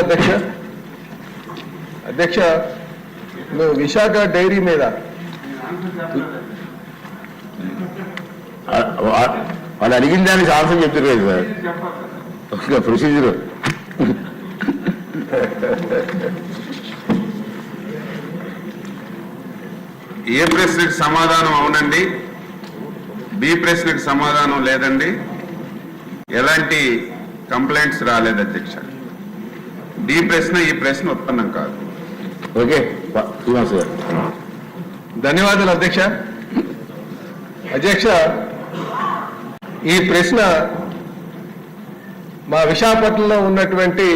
ధన్యవాదాలు అధ్యక్ష. అధ్యక్ష నువ్వు విశాఖ డైరీ మీద. వాళ్ళు అడిగిన దానికి ఆన్సర్ చెప్తారు కదా సార్ ప్రొసీజర్ ఏ ప్రశ్నకి సమాధానం అవునండి? బి ప్రశ్నకి సమాధానం లేదండి? ఎలాంటి కంప్లైంట్స్ రాలేదు అధ్యక్ష. డి ప్రశ్న ఈ ప్రశ్న ఉత్పన్నం కాదు. ఓకే ధన్యవాదాలు అధ్యక్ష. అధ్యక్ష ఈ ప్రశ్న మా విశాఖపట్నంలో ఉన్నటువంటి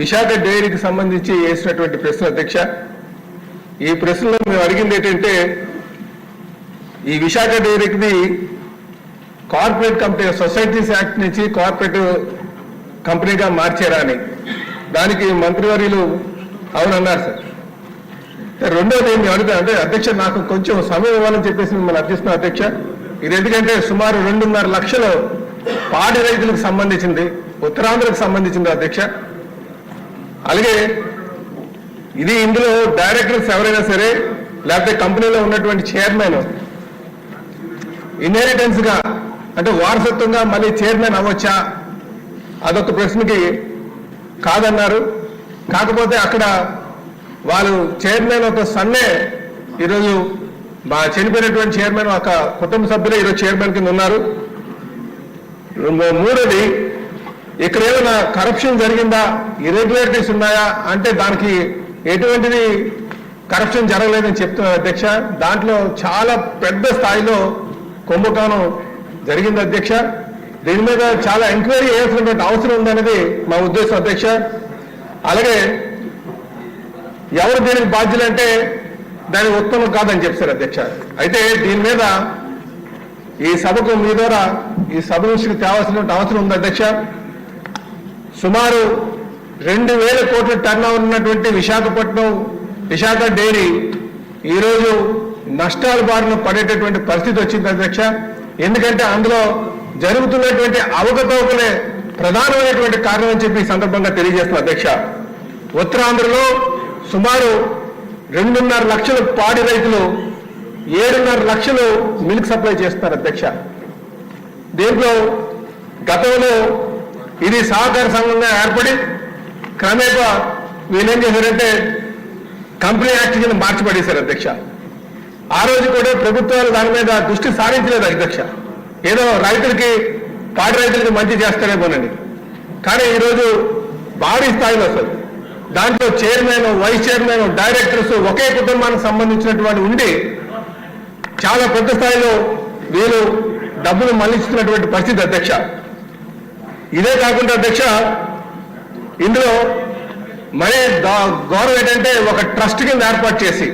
విశాఖ డైరీకి సంబంధించి వేసినటువంటి ప్రశ్న అధ్యక్ష. ఈ ప్రశ్నలో మేము అడిగింది ఏంటంటే ఈ విశాఖ డైరీకి కార్పొరేట్ కంపెనీ సొసైటీస్ యాక్ట్ నుంచి కార్పొరేట్ కంపెనీగా మార్చారా అని. దానికి మంత్రివర్యులు అవునన్నారు సార్. రెండోది మేము అడుగుతా అంటే అధ్యక్ష నాకు కొంచెం సమయం ఇవ్వాలని చెప్పేసి మిమ్మల్ని అర్థిస్తున్నా అధ్యక్ష. ఇది ఎందుకంటే సుమారు రెండున్నర లక్షలు పాడి రైతులకు సంబంధించింది ఉత్తరాంధ్రకు సంబంధించింది అధ్యక్ష. అలాగే ఇది ఇందులో డైరెక్టర్స్ ఎవరైనా సరే లేకపోతే కంపెనీలో ఉన్నటువంటి చైర్మన్ ఇన్హెరిటెన్స్గా అంటే వారసత్వంగా మళ్ళీ చైర్మన్ అవ్వచ్చా? అదొక ప్రశ్నకి కాదన్నారు. కాకపోతే అక్కడ వాళ్ళు చైర్మన్ ఒక సన్నే ఈరోజు మా చనిపోయినటువంటి చైర్మన్ ఒక కుటుంబ సభ్యులు ఈరోజు చైర్మన్ కింద ఉన్నారు. మూడోది ఇక్కడ ఏమైనా కరప్షన్ జరిగిందా? ఇరెగ్యులారిటీస్ ఉన్నాయా? అంటే దానికి ఎటువంటిది కరప్షన్ జరగలేదని చెప్తున్నారు అధ్యక్ష. దాంట్లో చాలా పెద్ద స్థాయిలో కుంభకోణం జరిగింది అధ్యక్ష. దీని మీద చాలా ఎంక్వైరీ చేయాల్సినటువంటి అవసరం ఉందనేది మా ఉద్దేశం అధ్యక్ష. అలాగే ఎవరు దీనికి బాధ్యులు అంటే దాని ఉత్తమం కాదని చెప్పారు అధ్యక్ష. అయితే దీని మీద ఈ సభకు మీ ద్వారా ఈ సభ నుంచి తేవాల్సినటువంటి అవసరం ఉంది అధ్యక్ష. సుమారు రెండు వేల కోట్ల టర్న్ ఉన్నటువంటి విశాఖపట్నం విశాఖ డైరీ ఈరోజు నష్టాల బారిన పడేటటువంటి పరిస్థితి వచ్చింది అధ్యక్ష. ఎందుకంటే అందులో జరుగుతున్నటువంటి అవకతవకలే ప్రధానమైనటువంటి కారణం అని చెప్పి సందర్భంగా తెలియజేస్తున్న అధ్యక్ష. ఉత్తరాంధ్రలో సుమారు రెండున్నర లక్షల పాడి రైతులు ఏడున్నర లక్షలు మిల్క్ సప్లై చేస్తున్నారు అధ్యక్ష. దీంట్లో గతంలో ఇది సహకార సంఘంగా ఏర్పడి క్రమేపా వీళ్ళేం చేశారంటే కంపెనీ యాక్ట్ కింద మార్చిపడేశారు అధ్యక్ష. ఆ రోజు కూడా ప్రభుత్వాలు దాని మీద దృష్టి సారించలేదు అధ్యక్ష. ఏదో రైతులకి పాడి రైతులకి మంచి చేస్తారేమోనండి కానీ ఈరోజు భారీ స్థాయిలో అసలు. దాంట్లో చైర్మన్ వైస్ చైర్మన్ డైరెక్టర్స్ ఒకే కుటుంబానికి సంబంధించినటువంటి ఉండి చాలా పెద్ద స్థాయిలో వీళ్ళు డబ్బులు మళ్ళిస్తున్నటువంటి పరిస్థితి అధ్యక్ష. ఇదే కాకుండా అధ్యక్ష ఇందులో మరి గౌరవం ఏంటంటే ఒక ట్రస్ట్ కింద ఏర్పాటు చేసి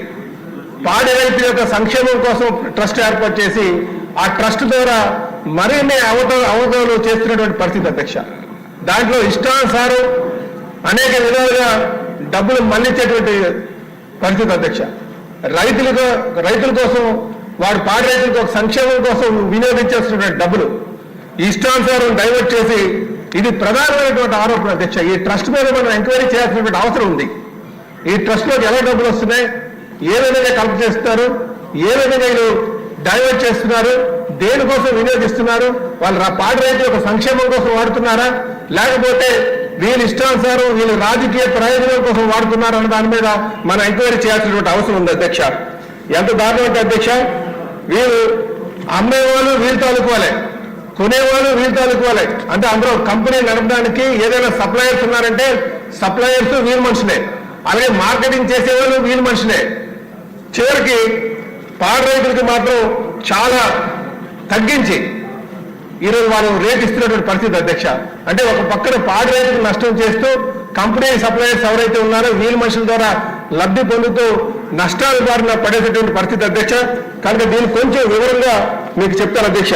పాడి రైతు యొక్క సంక్షేమం కోసం ట్రస్ట్ ఏర్పాటు చేసి ఆ ట్రస్ట్ ద్వారా మరిన్ని అవత అవగాహన చేస్తున్నటువంటి పరిస్థితి అధ్యక్ష. దాంట్లో ఇష్టానుసారం అనేక విధాలుగా డబ్బులు మళ్ళించేటువంటి పరిస్థితి అధ్యక్ష. రైతులకు రైతుల కోసం వాడు పాడి రైతులకు ఒక సంక్షేమం కోసం వినియోగించేస్తున్నటువంటి డబ్బులు ఇష్టానుసారం డైవర్ట్ చేసి ఇది ప్రధానమైనటువంటి ఆరోపణ అధ్యక్ష. ఈ ట్రస్ట్ మీద మనం ఎంక్వైరీ చేయాల్సినటువంటి అవసరం ఉంది. ఈ ట్రస్ట్లోకి ఎలా డబ్బులు వస్తున్నాయి? ఏ విధంగా కలెక్ట్ చేస్తారు? ఏ విధంగా వీళ్ళు డైవర్ట్ చేస్తున్నారు దేనికోసం వినియోగిస్తున్నారు వాళ్ళు రా- పాడి రైతుల యొక్క సంక్షేమం కోసం వాడుతున్నారా? లేకపోతే వీళ్ళు ఇష్టానుసారం వీళ్ళు రాజకీయ ప్రయోజనం కోసం వాడుతున్నారు అన్న దాని మీద మనం ఎంక్వైరీ చేయాల్సినటువంటి అవసరం ఉంది అధ్యక్ష. ఎంత దారుణం అంటే అధ్యక్ష వీళ్ళు అమ్మేవాళ్ళు వీళ్ళు తాలూకోలే కొనేవాళ్ళు వీళ్ళు తాలూకోలే. అంటే అందరూ కంపెనీ నడపడానికి ఏదైనా సప్లయర్స్ ఉన్నారంటే సప్లయర్స్ వీళ్ళు మనుషులే. అలాగే మార్కెటింగ్ చేసేవాళ్ళు వీళ్ళు మనుషులే. చివరికి పాడి రైతులకి మాత్రం చాలా తగ్గించి ఈరోజు వాళ్ళు రేట్ ఇస్తున్నటువంటి పరిస్థితి అధ్యక్ష. అంటే ఒక పక్కన పాడి రైతులకు నష్టం చేస్తూ కంపెనీ సప్లయర్స్ ఎవరైతే ఉన్నారో వీళ్ళ మనుషుల ద్వారా లబ్ధి పొందుతూ నష్టాల బారిన పడేటటువంటి పరిస్థితి అధ్యక్ష. కనుక దీన్ని కొంచెం వివరంగా మీకు చెప్తాను అధ్యక్ష.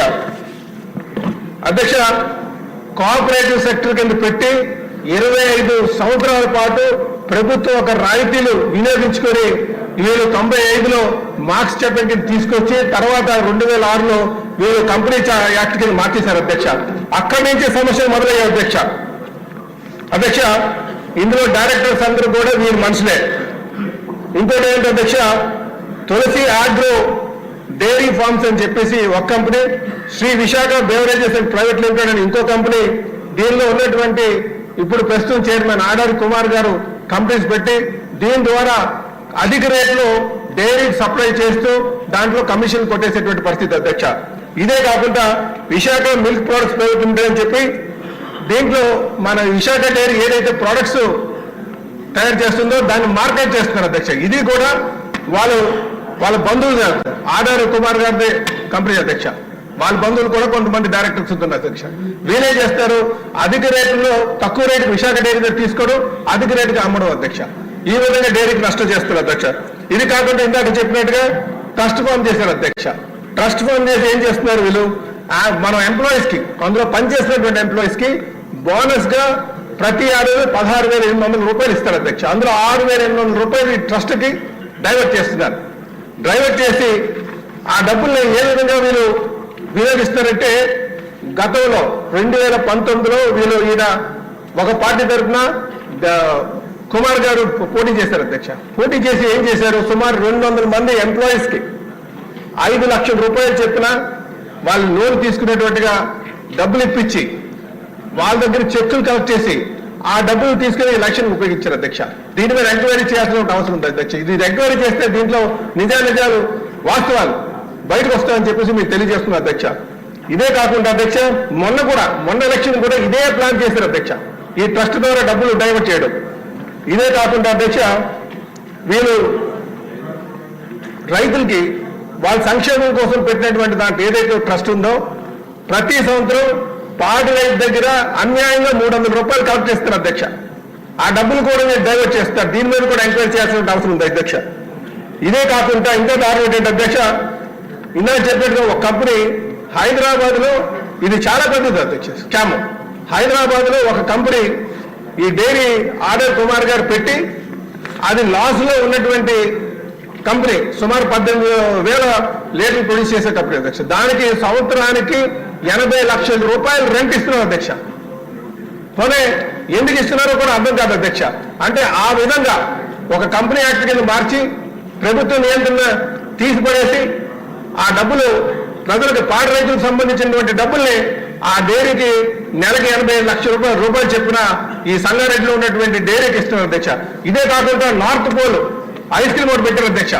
అధ్యక్ష కోఆపరేటివ్ సెక్టర్ కింద పెట్టి ఇరవై ఐదు సంవత్సరాల పాటు ప్రభుత్వం ఒక రాయితీలు వినియోగించుకొని వీళ్ళు తొంభై ఐదులో మార్క్స్ చెప్పిన కింద తీసుకొచ్చి తర్వాత రెండు వేల ఆరులో వీళ్ళు కంపెనీ యాక్ట్ కింద మార్చేశారు అధ్యక్ష. అక్కడి నుంచే సమస్యలు మొదలయ్యాయి అధ్యక్ష. అధ్యక్ష ఇందులో డైరెక్టర్స్ అందరూ కూడా వీరు మనుషులే. ఇంకోటి ఏంటంటే అధ్యక్ష తులసి ఆగ్రో డైరీ ఫార్మ్స్ అని చెప్పేసి ఒక company Sri Visakha beverages and private limited అని ఇంకో కంపెనీ దీనిలో ఉన్నటువంటి ఇప్పుడు ప్రస్తుతం చైర్మన్ ఆడారి కుమార్ గారు కంపెనీస్ పెట్టి దీని ద్వారా అధిక రేట్లు డైరీ సప్లై చేస్తూ దాంట్లో కమిషన్ కొట్టేసేటువంటి పరిస్థితి అధ్యక్ష. ఇదే కాకుండా విశాఖ మిల్క్ ప్రొడక్ట్స్ పెరుగుతుంటాయని అని చెప్పి దీంట్లో మన విశాఖ డైరీ ఏదైతే ప్రొడక్ట్స్ తయారు చేస్తుందో దాన్ని మార్కెట్ చేస్తున్నారు అధ్యక్ష. ఇది కూడా వాళ్ళు వాళ్ళ బంధువులు ఆధార్ కుమార్ గారి కంపెనీ అధ్యక్ష. వాళ్ళ బంధువులు కూడా కొంతమంది డైరెక్టర్స్ ఉంటున్నారు అధ్యక్ష. వీలే చేస్తారు? అధిక రేటులో తక్కువ రేటుకు విశాఖ డైరీ తీసుకోవడం అధిక రేటుకి అమ్మడం అధ్యక్ష. ఈ విధంగా డైరీకి నష్టం చేస్తున్నారు అధ్యక్ష. ఇది కాకుండా ఇందాక చెప్పినట్టుగా ట్రస్ట్ ఫామ్ చేశారు అధ్యక్ష. ట్రస్ట్ ఫామ్ చేసి ఏం చేస్తున్నారు వీళ్ళు? మనం ఎంప్లాయీస్కి అందులో పనిచేసినటువంటి ఎంప్లాయీస్కి బోనస్గా ప్రతి ఏడాది పదహారు వేల ఎనిమిది వందల రూపాయలు ఇస్తారు అధ్యక్ష. అందులో ఆరు వేల ఎనిమిది వందల రూపాయలు ఈ ట్రస్ట్కి డైవర్ట్ చేస్తున్నారు. డైవర్ట్ చేసి ఆ డబ్బుల్ని ఏ విధంగా వీళ్ళు వినియోగిస్తారంటే గతంలో రెండు వేల పంతొమ్మిదిలో వీళ్ళు ఈయన ఒక పార్టీ తరఫున కుమార్ గారు పోటీ చేశారు అధ్యక్ష. పోటీ చేసి ఏం చేశారు? సుమారు రెండు వందల మంది ఎంప్లాయీస్కి ఐదు లక్షల రూపాయలు చెప్పిన వాళ్ళు లోన్ తీసుకునేటువంటిగా డబ్బులు ఇప్పించి వాళ్ళ దగ్గర చెక్కులు కలెక్ట్ చేసి ఆ డబ్బులు తీసుకుని ఎలక్షన్ ఉపయోగించారు అధ్యక్ష. దీని మీద ఎంక్వైరీ చేయాల్సిన అవసరం ఉంది అధ్యక్ష. ఇది ఎంక్వైరీ చేస్తే దీంట్లో నిజా నిజాలు వాస్తవాలు బయటకు వస్తాయని చెప్పేసి మీకు తెలియజేస్తున్నారు అధ్యక్ష. ఇదే కాకుండా అధ్యక్ష మొన్న కూడా మొన్న ఎలక్షన్ కూడా ఇదే ప్లాన్ చేశారు అధ్యక్ష. ఈ ట్రస్ట్ ద్వారా డబ్బులు డైవర్ట్ చేయడం. ఇదే కాకుండా అధ్యక్ష వీళ్ళు రైతులకి వాళ్ళ సంక్షేమం కోసం పెట్టినటువంటి దాంట్లో ఏదైతే ట్రస్ట్ ఉందో ప్రతి సంవత్సరం పాడి రైతు దగ్గర అన్యాయంగా మూడు వందల రూపాయలు కలెక్ట్ చేస్తారు అధ్యక్ష. ఆ డబ్బులు కూడా మీరు డైవర్ట్ చేస్తారు. దీని మీద కూడా ఎంక్వైరీ చేయాల్సిన అవసరం ఉంది అధ్యక్ష. ఇదే కాకుండా ఇంకా దారుణం ఏంటంటే అధ్యక్ష ఇందాక చెప్పినట్టుగా ఒక కంపెనీ హైదరాబాద్లో ఇది చాలా పెద్దది అధ్యక్ష స్కామ్ హైదరాబాద్లో ఒక కంపెనీ ఈ డైరీ ఆర్డర్ కుమార్ గారు పెట్టి అది లాస్లో ఉన్నటువంటి కంపెనీ సుమారు పద్దెనిమిది వేల లీటర్లు ప్రొడ్యూస్ చేసే కంపెనీ అధ్యక్ష. దానికి సంవత్సరానికి ఎనభై లక్షల రూపాయలు రెంట్ ఇస్తున్నారు అధ్యక్ష. పోనీ ఎందుకు ఇస్తున్నారో కూడా అర్థం కాదు అధ్యక్ష. అంటే ఆ విధంగా ఒక కంపెనీ యాక్ట్ కింద మార్చి ప్రభుత్వ నియంత్రణ తీసిపడేసి ఆ డబ్బులు ప్రజలకు పాడి రైతులకు సంబంధించినటువంటి డబ్బుల్ని ఆ డైరీకి నెలకి ఎనభై లక్షల రూపాయలు రూపాయలు చెప్పిన ఈ సంగారెడ్డిలో ఉన్నటువంటి డైరీ ఇస్తున్నారు అధ్యక్ష. ఇదే కాకుండా నార్త్ పోల్ ఐస్ క్రీమ్ ఒకటి పెట్టారు అధ్యక్ష.